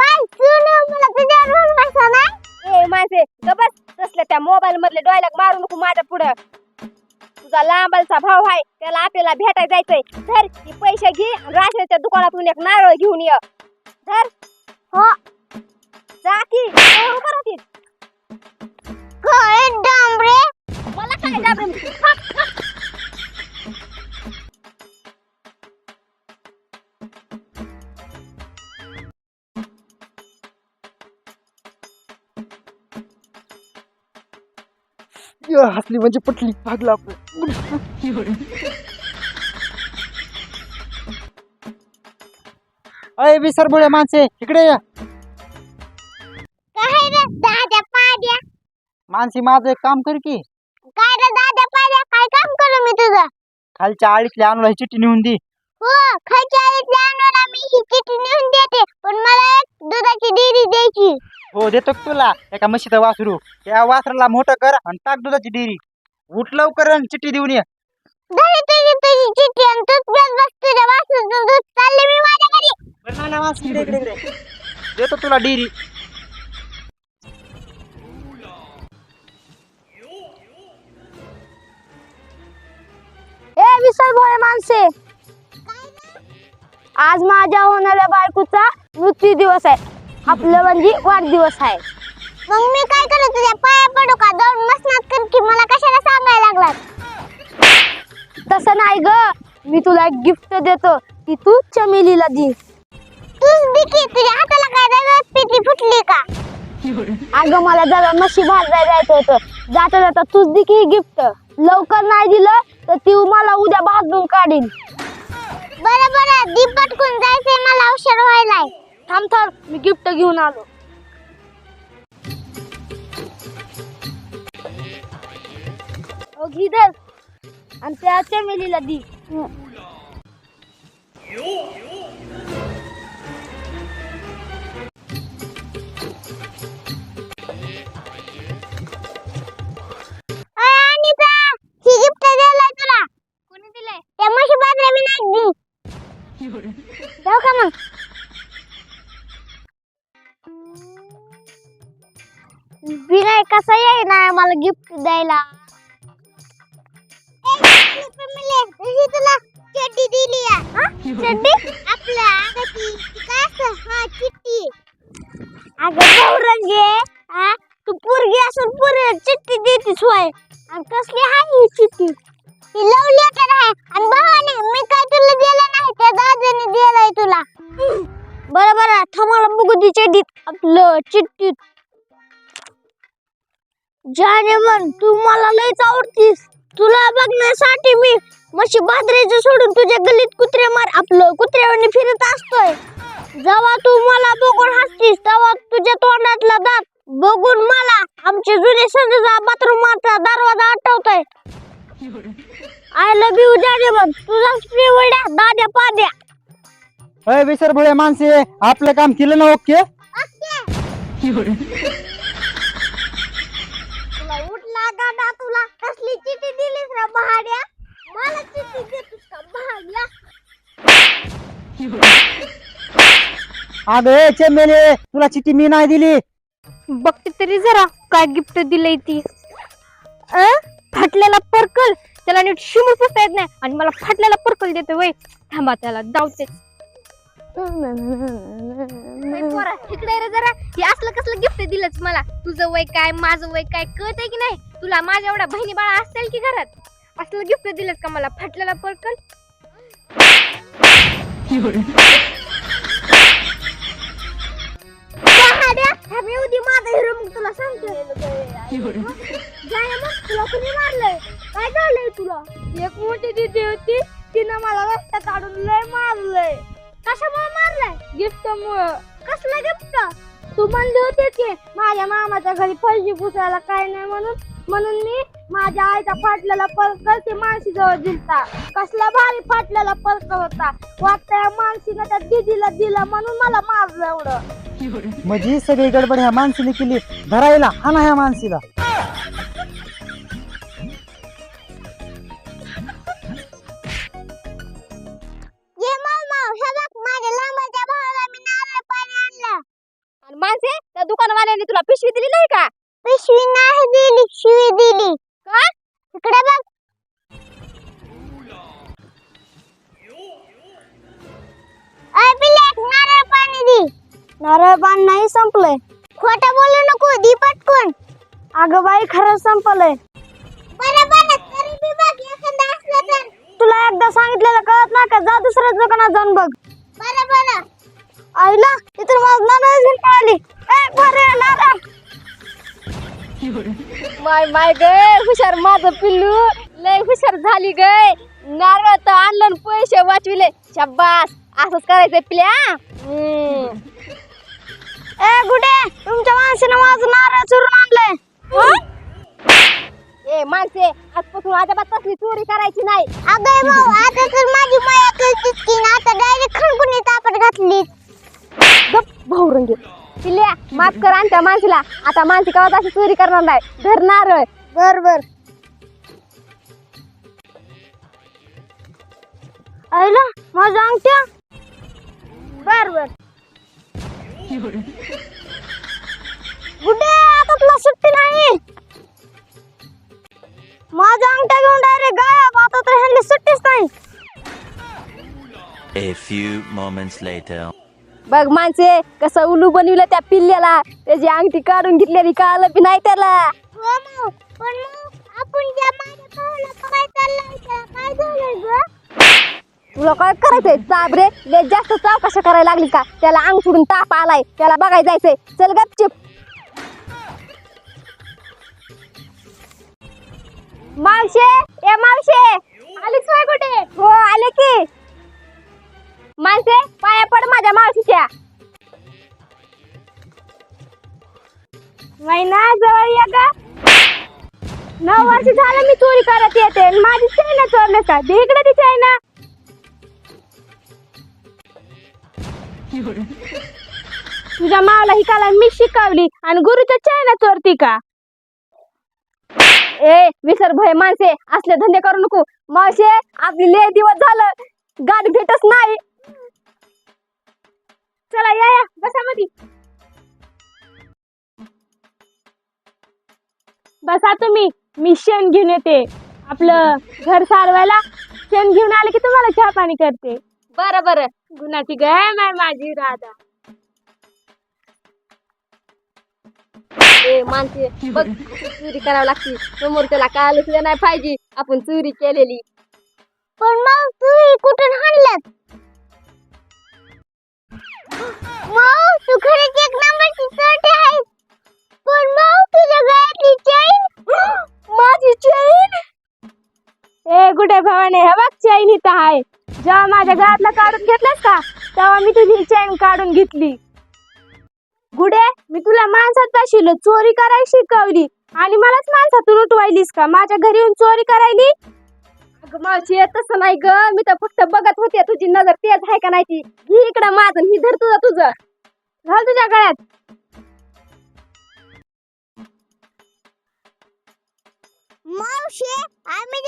काय सुन मला तुझ्यावर बसा नाही? ए माणसे ग बस. तसल्या त्या मोबाईल मधले डॉयलॉग मारू नको माझ्या पुढं. तुझा लांबलचा भाऊ आहे त्याला आपल्याला भेटाय जायचंय. धर ही पैसे घे राशनच्या दुकानातून एक नारळ घेऊन ये. धर. हो. जा की. काय डांबरे? मला काय डाबरे? हसली म्हणजे पटली भागला आपण अय विसरबोळे माणसे इकडे या. काय रे दादा पाड्या? मानसी माझं एक काम कर की. काय रे दादा पाड्या काय काम करू मी तुझं? खालच्या आळीतल्या ही चिठ्ठी नेऊन दे. हो खायच्या आईतल्या आणून चिठी नेऊन देते पण मला एक दुधाची डेअरी द्यायची. हो देतो की तुला. एका म्हशीचं वासरू. त्या वासराला मोठं कर आणि टाक दुधाची डेअरी. उठ लवकर आणि चिठ्ठी देऊन ये. धरी तुझी तुझी चिठी आणि तूच बस बस तुझ्या वासरूचं दूध चालले मी माझ्या घरी बरं, ना, ना, माणसं, इकडे, इकडे, इकडे. देतो तुला डेअरी. आज माझ्या होणाऱ्या बायकोचा मृत्यू दिवस आहे. आपलं म्हणजे वाढदिवस आहे. मग मी काय करू? तुझ्या पाया पडू का? दोन मसनात कर की मला कशाला सांगायला लागलात तसं नाही ग. मी तुला एक गिफ्ट देतो. ती तू चमेलीला दे. तूच दिकी तुझ्या हाताला काय रगत पिटी फुटली का? अगं मला जरा म्हशी भाजायला जायचं होतं. जाता जाता तूच दे की गिफ्ट लवकर नाही दिलं तर ती मला उद्या भाजून काढीन. बरं बरं. दीप पटकून जायचंय? मला औषध व्हायलाय थांब थांब. मी गिफ्ट घेऊन आलो. ओ घिदर आणि त्या चमेलीला दी. मला गिफ्ट द्यायला. तुला चड्डी? दिली चड्डी आपल्या हा अगं हा? तू पोरगी असून पोरी चिठ्ठी देतीस होय. आणि कसली आहे ही चिठ्ठी ही लव लेटर आहे आणि भावाने मी काय तुला दिलं नाही त्या दादाने दिलंय तुला. बरं बरं थांबाला बघू दे चिठ्ठीत आपलं चिठ्ठीत जाने मन तू मला लयच आवडतीस. तुला बघण्यासाठी मी म्हशी बाजरीचं सोडून तुझ्या गल्लीत कुत्रे मार आपलं कुत्र्यावानी फिरत असतोय. जेव्हा तू मला बघून हसतीस तेव्हा तुझ्या तोंडातला दात बघून मला आमचे जुने संजूचा बाथरूमाचा दरवाजा आठवतोय. आय लव्ह यू जाने मन. तुझा पिवड्या दाद्या पाद्या. अय विसरबोळे माणसे आपलं काम केलं ना ओके तुला गाडा तुला कसली चिठी दिलीस रे भाड्या? मला चिठी देतोस का भाड्या? अगं ए, चेमेले तुला चिठ्ठी मी नाही दिली. बघते तरी जरा काय गिफ्ट दिलंय ती. अ? फाटलेला पर्कल त्याला नीट शिमूळ पुसता येत नाही. आणि मला फाटलेला पर्कल देते वय. थांबा त्याला जाऊते इकडे रे जरा. हे असलं कसलं गिफ्ट दिलंच मला? तुझं वय काय माझं वय काय कळतंय की नाही? तुला माझ्या एवढ्या बहिणी बाळा असतील की घरात? असलं गिफ्ट दिलंच का मला? फाटलेला पर्कल येऊ दे माझा हिरो मग तुला सांगतो जाय मग तुला कोणी मारलंय? काय झालंय तुला? एक मोठी दिदी होती तिनं मला रस्त्यात काढून लय मारलंय. कशामुळे मारलाय? गिफ्ट मुळे कसलं गिफ्ट? तू म्हणली होती की माझ्या मामाच्या घरी फळजी पुसायला काय नाही म्हणून म्हणून मी माझ्या आईचा फाटलेला पर्कल ते मानसीजवळ दिलता. कसला भारी फाटलेला पर्कल होता. वाटत या मानसीनं त्या दिदीला दिला म्हणून मला मारलं एवढं. म्हणजे सगळी गडबड ह्या माणसीने केली. धरायला हा ना ह्या माणसीला तुला पिशवी दिली नाही का? पिशवी नाही दिली शिवी दिली. का? इकडे बघ. पिल्ले नारळ पाणी दे. नारळ पाणी नाही संपलंय. खोटं बोलू नको दी पटकन. अगं बाई खरंच संपलंय. बरं बरं तरी बी बघ एखादा असलं तर. तुला एकदा सांगितलेलं कळत नाही का? जा दुसऱ्या दुकानात जाऊन बघ. बरं बरं. आईला इतर माझं नारळ घेऊन आली. ए बरे नारळ माय माय गय हुशार माझं पिल्लू. लय हुशार झाली गय नारळ तर आणलं पैसे वाचविले. शब्बास असंच करायचं पिल्या. ए गुडे तुमच्या माणसानं माझं नारळ चुरून आणलंय. ए माणसे आजपासून अजिबात तसली चोरी करायची नाही. अगं भाऊ आता तर माझी माया कळतीच की ना आता डायरेक्ट खणकुनी तापट घातली गप भाऊ रंगे पिल्या माफ कर आणि त्या माणसीला. आता माणसी कवा अशी चोरी करणार नाही. धर नारळ बर बर. आईला माझ्या अंगठ्या? बर बर. गुड्डे आता तुला सुट्टी नाही. माझ्या अंगठ्या घेऊन डायरेक्ट गायब आता तर ह्यांनी सुट्टीच नाही. A few moments later. बघ माणसे कसं उलू बनविलं त्या पिल्ल्याला. त्याची अंगठी काढून घेतलेली कळालं बी नाही त्याला. हो मग पण मग आपण ज्या माझ्या भावाला काय चाललंय त्याला काय झालंय ग? तुला काय करायचंय? चाबरे लय जास्त चौकशा करायला लागली का? त्याला अंग सोडून ताप आलाय. त्याला बघायला जायचंय. चल गपचिप. मावशे ए मावशे आलीच होय कुठे? हो आले की. माणसे पाया पड माझ्या मावशीच्या. महिना जवळ या का नऊ वर्ष झालं मी चोरी करत येते. आणि माझी चायना चोरलं का दे इकडे ती चायना तुझ्या मावला ही काला मी शिकवली. आणि गुरुच्या चायना चोरती का? ए विसर भय माणसे. असले धंदे करू नको. मावशे आपली लय दिवस झालं. गाडी भेटच नाही. चला या या बसा मधी. बसा तुम्ही. मी शेण घेऊन येते. आपलं घर सारवायला शेण घेऊन आले की तुम्हाला चहा पाणी करते. बरं बरं. गुणाची गाय आहे माझी राधा. ए माणसे बघ चोरी करावं लागते. समोर त्याला कळालं सुद्धा नाही पाहिजे. आपण चोरी केलेली. तू खरंच एक नंबरची आहेस पण मग तुझ्या गळ्यातली चैन माझी चैन ए गुडे भावाने हे बघ चैन इथं आहे. जेव्हा माझ्या गळ्यातलं काढून घेतलंस का तेव्हा मी तुझी चैन काढून घेतली. गुडे मी तुला माणसात पाशिलो चोरी करायला शिकवली. आणि मलाच माणसातून उठवायलीस का? माझ्या घरी येऊन चोरी करायली? मावशी तसं नाही ग. मी तर फक्त बघत होते. तुझी नजर तेच आहे का नाही ती? इकडं माझं ही धर तुझं तुझं. घाल तुझ्या गळ्यात. मावशे आम्ही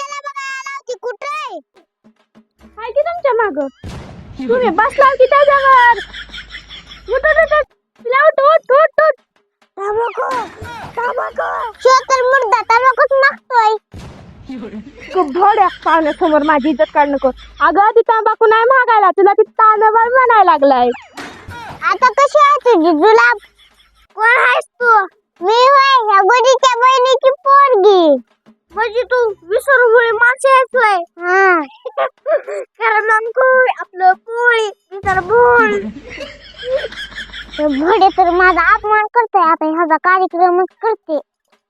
कुठे आहे? की तुमच्या माग? तुम्ही बसला की त्याच्यावर. उठ उठ उठ. तिला उठ उठ उठ उठ. तांबाखू तांबाखू. शो तर मुर्दा मागतोय. भोड्या पाहुण्यासमोर माझी इज्जत काढ नको. अगं ती तांबाखू नाही मागायला. तुला ती तांदळ म्हणायला लागलाय. आता कशी आहे तुझी जुलाब कोण आहेस तू? मी होय या गोडीच्या बहिणीची पोरगी. म्हणजे तू विसरू होय माणसे येतोय हा. कारण अंकुळ आपलं पोळी तर भूल ते भडे तर माझा अपमान करतोय आता ह्याचा कार्यक्रमच करते.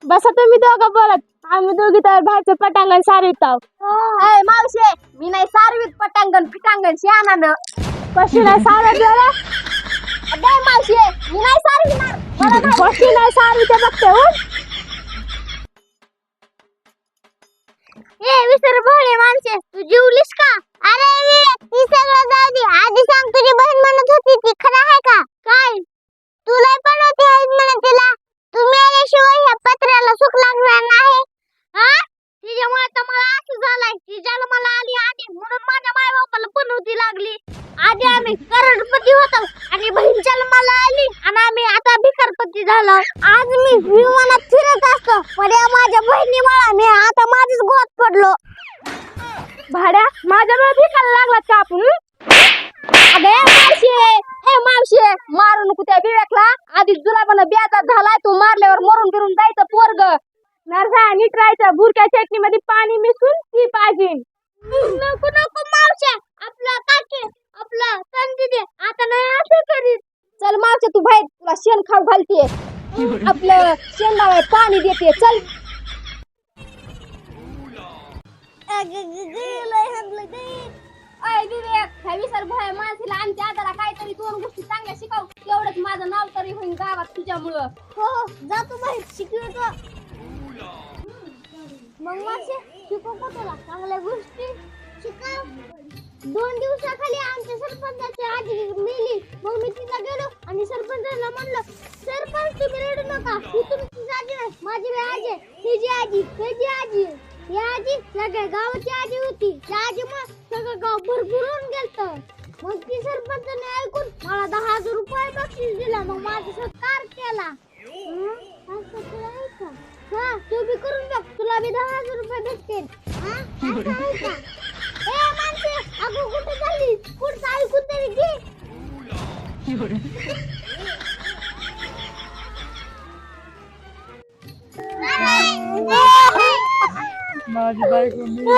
बसा तुम्ही दोघं बोलत आम्ही दोघी तर बाहेरचं पटांगण सारवित. आहोत मावशे मी नाही सारवीत पटांगण पिटांगण शियानानं कशी नाही सारत जरा? अगं मावशे मी नाही सारविणार मला नाही. नाही सारविते बघते उठ. ए विसर भोळे माणसे तू जीवलीस का? अरे विवेक ती सगळं जाऊ दे. आधी सांग तुझी बहीण म्हणत होती ती खरं आहे का काय तुला पण होती आहेत म्हणे तिला तू मेल्याशिवाय ह्या पत्र्याला सुख लागणार नाही हा तिच्यामुळे तर मला असं झालंय ती जन्माला आली आधी म्हणून माझ्या माय बापाला बनवती लागली आधी आम्ही करोडपती होतो आणि बहीण जन्माला आली आणि आम्ही आता भिकारपती झालो आज मी विमानात फिरत असतो पण या माझ्या बहिणीमुळे मी आता माझीच गोत पडलो. भाड्या माझ्यामुळे भिकायला लागलात का आपण अबे मावशी ए मावशी मारू नको त्या विवेकला आधी जुलाबानं बेजार झालाय तू मारल्यावर मरून बिरून जायचं पोरग. नरसा नीट राहायचं. भुरक्या चटणी मध्ये पाणी मिसळून ती पाहिजे. नको नको मावशा. आपलं काके आपलं तंदी दे. आता नाही असं करीत. चल मावशा तू बाहेर. तुला शेण खाऊ घालते आपलं शेंगावर पाणी देते. चल. अय विवेक ह्या विसर भय माणसाला आमच्या आदाला काहीतरी दोन गोष्टी चांगल्या शिकाव एवढंच माझं नाव तरी होईल गावात तुझ्यामुळं हो हो जातो बाहेर शिकवतो मग मावशी शिकवतो तुला चांगल्या गोष्टी शिकाव दोन दिवसाखाली आमच्या सरपंचाची आजी मेली मग मी तिला गेलो आणि सरपंचाला म्हणलं सरपंच तुम्ही रडू नका ही तुमची आजी नाही माझी बी आजी आहे. ही जी आजी ही जी आजी ही आजी सगळ्या गावाची आजी होती. त्या आजीमुळे सगळं गाव भरभरून गेलत. मग ती सरपंचाने ऐकून मला दहा हजार रुपये बक्षीस दिला. मग माझा सत्कार केला. हं? असं तुला आहे का? हा तू बी करून बघ. तुला बी दहा हजार रुपये भेटतील. हा? असं आहे का? ए माणसे अगं कुठे चालली? पुढचं ऐकून तरी घे. माझी बायको मी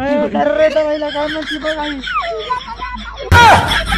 ही काय म्हणते बघ आई?